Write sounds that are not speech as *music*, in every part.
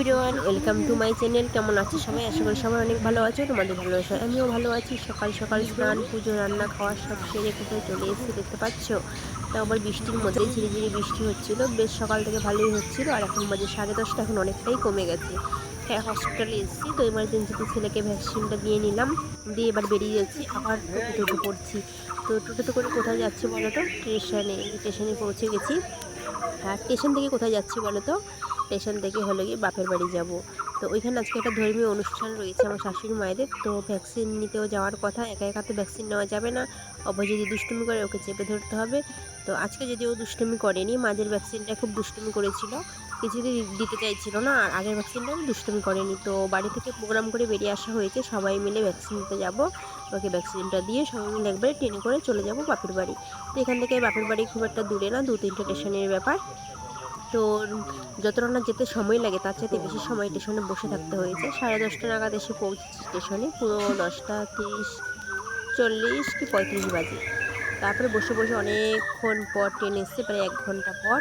Everyone welcome to my channel কেমন আছো সবাই? আশা করি সবাই অনেক ভালো আছো, তোমাদের ভালো আছো আমিও ভালো আছি। সকাল সকাল স্নান, পুজো, রান্না, খাওয়া সব সেরে কোথায় চলে এসেছি, দেখতে পাচ্ছ? তো আবার বৃষ্টির মধ্যে ঝিরি ঝিরি বৃষ্টি হচ্ছিল। বেশ সকাল থেকে ভালোই হচ্ছিল, আর এখন বাজে সাড়ে দশটা, এখন অনেকটাই কমে গেছে। হ্যাঁ হসপিটালে এসেছি, তো এমার্জেন্সিতে ছেলেকে ভ্যাকসিনটা দিয়ে নিলাম। দিয়ে এবার বেরিয়ে যাচ্ছি, আবার টোটো পড়ছি। তো টোটোতে করে কোথায় যাচ্ছি বলো তো? স্টেশনে স্টেশনে পৌঁছে গেছি। আর স্টেশন থেকে কোথায় যাচ্ছি বলো তো? স্টেশন থেকে হলো গিয়ে বাপের বাড়ি যাব। তো ওইখানে আজকে একটা ধর্মীয় অনুষ্ঠান রয়েছে আমার শাশুড়ি মায়েদের। তো ভ্যাকসিন নিতেও যাওয়ার কথা, একা একা তো ভ্যাকসিন নেওয়া যাবে না। অবয় যদি দুষ্টুমি করে ওকে চেপে ধরতে হবে। তো আজকে যদি ও দুষ্টুমি করেনি মাঝের ভ্যাকসিনটা খুব দুষ্টুমি করেছিল। কিছুদিন দিতে চাইছিল না, আর আগের ভ্যাকসিনটা দুষ্টুমি করেনি। তো বাড়ি থেকে প্রোগ্রাম করে বেরিয়ে আসা হয়েছে, সবাই মিলে ভ্যাকসিন নিতে যাব। ওকে ভ্যাকসিনটা দিয়ে সবাই মিলে একবারে ট্রেনে করে চলে যাব বাপের বাড়ি। তো এখান থেকে বাপের বাড়ি খুব একটা দূরে না দু তিনটে স্টেশনের ব্যাপার। তো যতটা না যেতে সময় লাগে, তার চাইতে বেশি সময় স্টেশনে বসে থাকতে হয়েছে। সাড়ে দশটা নাগাদ এসে পৌঁছেছি স্টেশনে, পুরো দশটা তিরিশ, চল্লিশ কি পঁয়ত্রিশ বাজে। তারপরে বসে বসে অনেকক্ষণ পর ট্রেন এসছে, প্রায় এক ঘণ্টা পর।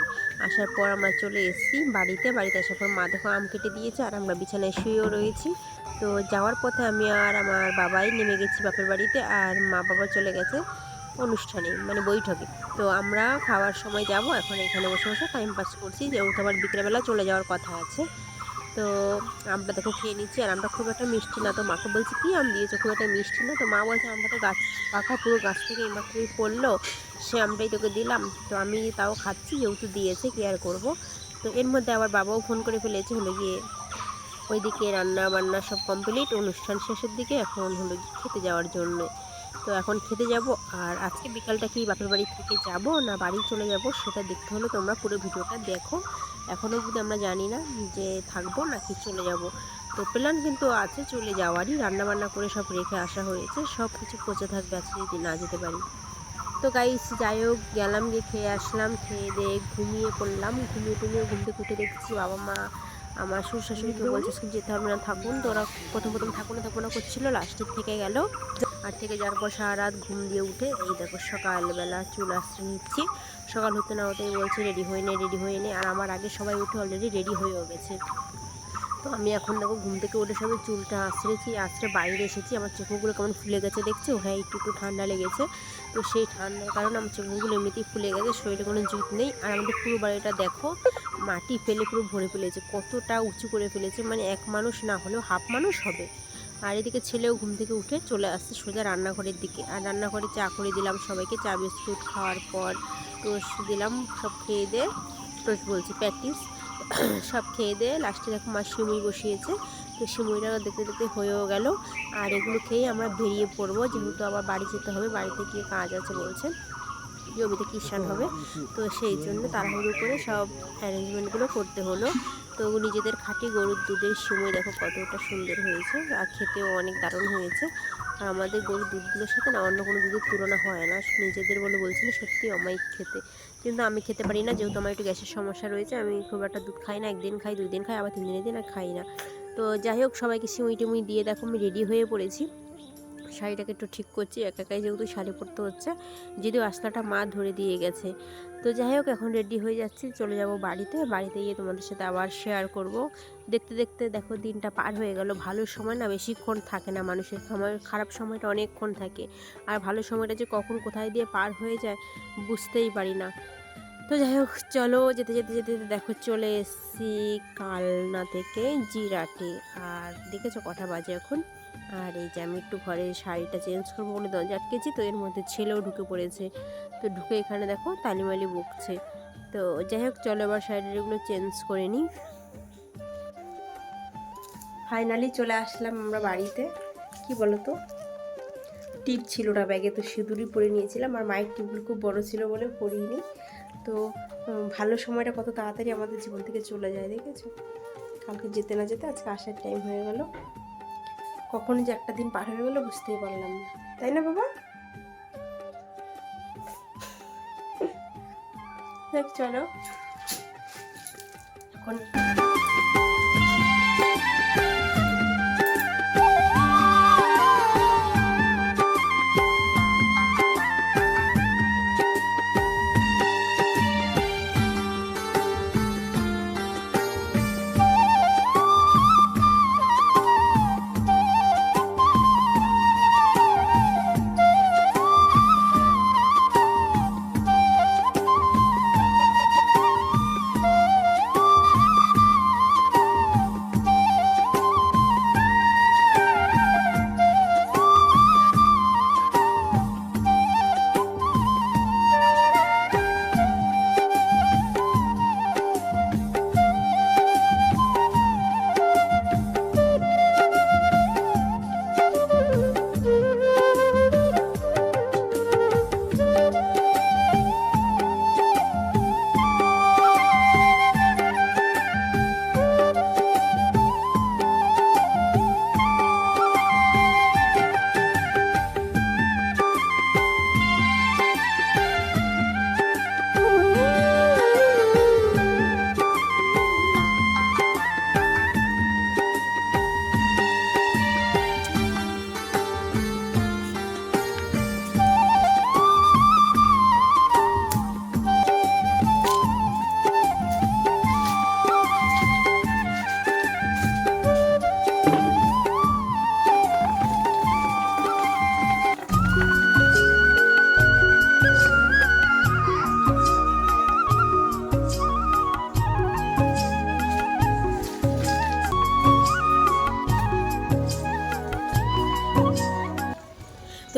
আসার পর আমরা চলে এসেছি বাড়িতে বাড়িতে আসার পর মা দেখো আম কেটে দিয়েছে আর আমরা বিছানায় শুয়েও রয়েছি। তো যাওয়ার পথে আমি আর আমার বাবাই নেমে গেছি বাপের বাড়িতে আর মা বাবা চলে গেছে। অনুষ্ঠানে মানে বৈঠকে। তো আমরা খাওয়ার সময় যাব, এখন এখানে বসে বসে টাইম পাস করছি, যেহেতু আবার বিকেলবেলা চলে যাওয়ার কথা আছে। তো আমরা দেখো খেয়ে নিচ্ছি, আর আমরা খুব একটা মিষ্টি না। তো মাকে বলছি, কী আম দিয়েছ? খুব একটা মিষ্টি না? তো মা বলছে আমরা তো গাছ পাকা পুরো গাছ থেকে এইমাত্রই পড়ল, সে আমটাই তোকে দিলাম। তো আমি তাও খাচ্ছি, যেহেতু দিয়েছে, কি আর করব? তো এর মধ্যে আবার বাবাও ফোন করে ফেলেছে, হলো গিয়ে ওইদিকে রান্না বান্না সব কমপ্লিট অনুষ্ঠান শেষের দিকে এখন হলো খেতে যাওয়ার জন্য। তো এখন খেতে যাব। আর আজকে বিকালটা কি বাপের বাড়ি থেকে যাব না বাড়ি চলে যাব সেটা দেখতে হলে তোমরা পুরো ভিডিওটা দেখো। এখনও যদি আমরা জানি না যে থাকব নাকি চলে যাব। তো প্ল্যান কিন্তু আছে চলে যাওয়ারই। রান্নাবান্না করে সব রেখে আসা হয়েছে। সব কিছু পচে থাকবে আজকে যদি না যেতে পারি। তো গাইস যাই হোক, গেলাম গিয়ে খেয়ে আসলাম, খেয়ে দিয়ে ঘুমিয়ে পড়লাম। ঘুমিয়ে টুমিয়ে ঘুম থেকে উঠে দেখছি বাবা মা, আমার শ্বশুর শাশুড়িকে বলছে যেতে হবে না, থাকুন। তো ওরা প্রথম প্রথম থাকুন থাকুন না করছিল লাস্টের থেকে গেল। আর থেকে যাওয়ার পর সারা রাত ঘুম দিয়ে উঠে, এই দেখো সকালবেলা চুল আসতে নিচ্ছি। সকাল হতে না হতেই বলছে, রেডি হয়ে নে, রেডি হয়ে নে। আর আমার আগে সবাই উঠে অলরেডি রেডি হয়েও গেছে। তো আমি এখন দেখো ঘুম থেকে উঠে সবাই চুলটা আশ্রেছি আশ্রে বাইরে এসেছি। আমার চোখগুলো কেমন ফুলে গেছে দেখছ? হ্যাঁ একটু একটু ঠান্ডা লেগেছে। তো সেই ঠান্ডার কারণে আমার চোখগুলো এমনিতেই ফুলে গেছে, শরীরে কোনো জুত নেই। আর আমাদের পুরো বাড়িটা দেখো, মাটি ফেলে পুরো ভরে ফেলেছে, কতটা উঁচু করে ফেলেছে। মানে এক মানুষ না হলেও হাফ মানুষ হবে। আর এদিকে ছেলেও ঘুম থেকে উঠে চলে আসছে সোজা রান্নাঘরের দিকে। আর রান্নাঘরে চা করে দিলাম সবাইকে। চা, বিস্কুট খাওয়ার পর টোস্ট দিলাম, সব খেয়ে দিয়ে টোস্ট বলছি, প্র্যাকটিস। *coughs* সব খেয়ে দিয়ে লাস্টে দেখো মা সিমুই বসিয়েছে। তো সিমুইটা দেখতে দেখতে হয়েও গেল। আর এগুলো খেয়ে আমরা বেরিয়ে পড়ব। যেহেতু আবার বাড়ি যেতে হবে, বাড়িতে গিয়ে কাজ আছে বলছে জমিতে কিষান হবে। তো সেই জন্য তাড়াহুড়ো করে সব অ্যারেঞ্জমেন্টগুলো করতে হলো। তো নিজেদের খাঁটি গরুর দুধের সময় দেখো কতটা সুন্দর হয়েছে। আর খেতেও অনেক দারুণ হয়েছে। আর আমাদের গরুর দুধগুলোর সাথে না অন্য কোনো দুধের তুলনা হয় না। নিজেদের বলে বলছি না, সত্যি অমায়িক খেতে। কিন্তু আমি খেতে পারি না, যেহেতু আমার একটু গ্যাসের সমস্যা রয়েছে, আমি খুব একটা দুধ খাই না, একদিন খাই, দুই দিন খাই, আবার তিন দিনের দিন আর খাই না। তো যাই হোক, সবাইকে সিমুই টিমুই দিয়ে দেখো, আমি রেডি হয়ে পড়েছি। শাড়িটাকে একটু ঠিক করছি একা একাই যেহেতু শাড়ি পরতে হচ্ছে, যদিও আসলাটা মা ধরে দিয়ে গেছে। তো যাই হোক, এখন রেডি হয়ে যাচ্ছি, চলে যাব বাড়িতে। বাড়িতে গিয়ে তোমাদের সাথে আবার শেয়ার করব। দেখতে দেখতে দেখো দিনটা পার হয়ে গেল। ভালো সময় না বেশিক্ষণ থাকে না মানুষের। সময় খারাপ সময়টা অনেকক্ষণ থাকে। আর ভালো সময়টা যে কখন কোথায় দিয়ে পার হয়ে যায়, বুঝতেই পারি না। তো যাই হোক, চলো যেতে যেতে যেতে যেতে দেখো চলে এসেছি কালনা থেকে জিরাটে। আর দেখেছ কথা বাজে এখন? আর এই যে আমি একটু ঘরে শাড়িটা চেঞ্জ করব বলে দরজা আটকেছি, তো এর মধ্যে ছেলেও ঢুকে পড়েছে। তো ঢুকে এখানে দেখো তালিমালি বকছে। তো যাই হোক, চলো এবার শাড়িগুলো চেঞ্জ করে নিই। ফাইনালি চলে আসলাম আমরা বাড়িতে। কি বলো তো টিপ ছিল না ব্যাগে, তো সিঁদুরই পরে নিয়েছিলাম। আর মায়ের টিপগুলো খুব বড় ছিল বলে পরিনি। তো ভালো সময়টা কত তাড়াতাড়ি আমাদের জীবন থেকে চলে যায়, দেখেছ? কালকে যেতে না যেতে আজকে আসার টাইম হয়ে গেল। কখন যে একটা দিন পার হয়ে গেলো বুঝতেই পারলাম না। তাই না বাবা? দেখ চলো। এখন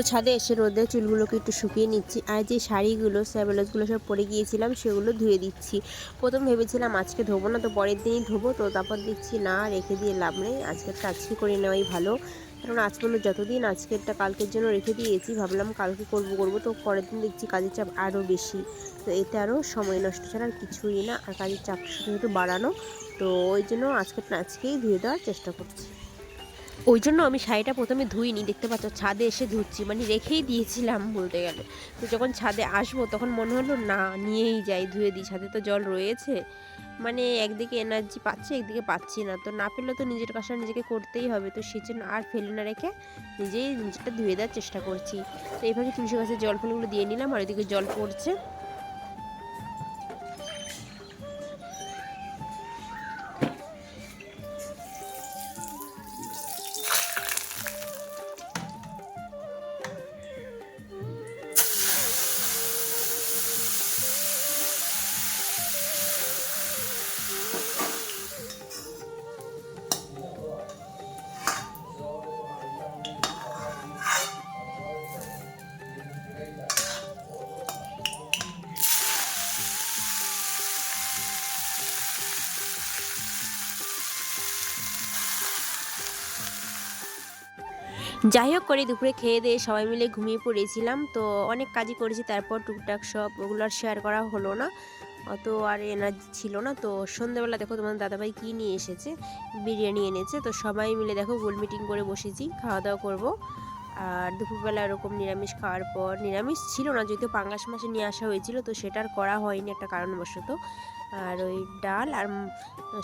ছাদে এসে রোদে চুলগুলোকে একটু শুকিয়ে নিচ্ছি। আর যে শাড়িগুলো স্যাবেলাসগুলো সব পরে গিয়েছিলাম, সেগুলো ধুয়ে দিচ্ছি। প্রথম ভেবেছিলাম আজকে ধোবো না, তো পরের দিনই ধোবো, তো তারপর দেখছি না, রেখে দিয়ে লাভ নেই। আজকেরটা আজকে করে নেওয়াই ভালো? কারণ আজ পর্যন্ত যতদিন আজকেরটা কালকের জন্য রেখে দিয়েছি, ভাবলাম কালকে করব করব, তো পরের দিন দেখছি কাজের চাপ আরও বেশি। তো এতে আরও সময় নষ্ট ছাড়া আর কিছুই না, আর কাজের চাপ শুধু বাড়ানো। তো ওই জন্য আজকেরটা আজকেই ধুয়ে দেওয়ার চেষ্টা করছি। ওই জন্য আমি শাড়িটা প্রথমে ধুইনি, দেখতে পাচ্ছ ছাদে এসে ধুচ্ছি মানে রেখেই দিয়েছিলাম বলতে গেলে। তো যখন ছাদে আসব তখন মনে হলো, না, নিয়েই যাই, ধুয়ে দিই, ছাদে তো জল রয়েছে। মানে একদিকে এনার্জি পাচ্ছি, একদিকে পাচ্ছি না। তো না পেলে তো নিজের কাজটা নিজেকে করতেই হবে। তো সেই জন্য আর ফেলে না রেখে নিজেই নিজেরটা ধুয়ে দেওয়ার চেষ্টা করছি। তো এইভাবে তুলসী গাছের জল ফলগুলো দিয়ে নিলাম, আর এদিকে জল পড়ছে। যাই হোক করে দুপুরে খেয়ে দিয়ে সবাই মিলে ঘুমিয়ে পড়েছিলাম। তো অনেক কাজই করেছি, তারপর টুকটাক সব ওগুলো আর শেয়ার করা হলো না। অত আর এনার্জি ছিল না। তো সন্ধ্যেবেলা দেখো তোমার দাদাভাই কী নিয়ে এসেছে? বিরিয়ানি এনেছে। তো সবাই মিলে দেখো গোল মিটিং করে বসেছি খাওয়া দাওয়া করব। আর দুপুরবেলা এরকম নিরামিষ খাওয়ার পর, নিরামিষ ছিল না, যদিও পাঙ্গাস মাসে নিয়ে আসা হয়েছিল, তো সেটা আর করা হয়নি একটা কারণবশত। আর ওই ডাল আর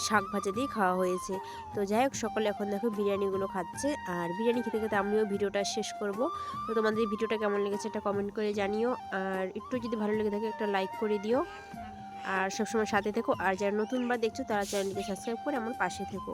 শাক ভাজা দিয়ে খাওয়া হয়েছে। তো যাই হোক, সকলে এখন দেখো বিরিয়ানিগুলো খাচ্ছে। আর বিরিয়ানি খেতে খেতে আমিও ভিডিওটা শেষ করব। তো তোমাদের ভিডিওটা কেমন লেগেছে একটা কমেন্ট করে জানিও। আর একটু যদি ভালো লেগে থাকে একটা লাইক করে দিও। আর সবসময় সাথে থেকো। আর যারা নতুনবার দেখছ, তারা চ্যানেলটিকে সাবস্ক্রাইব করে আমার পাশে থেকো।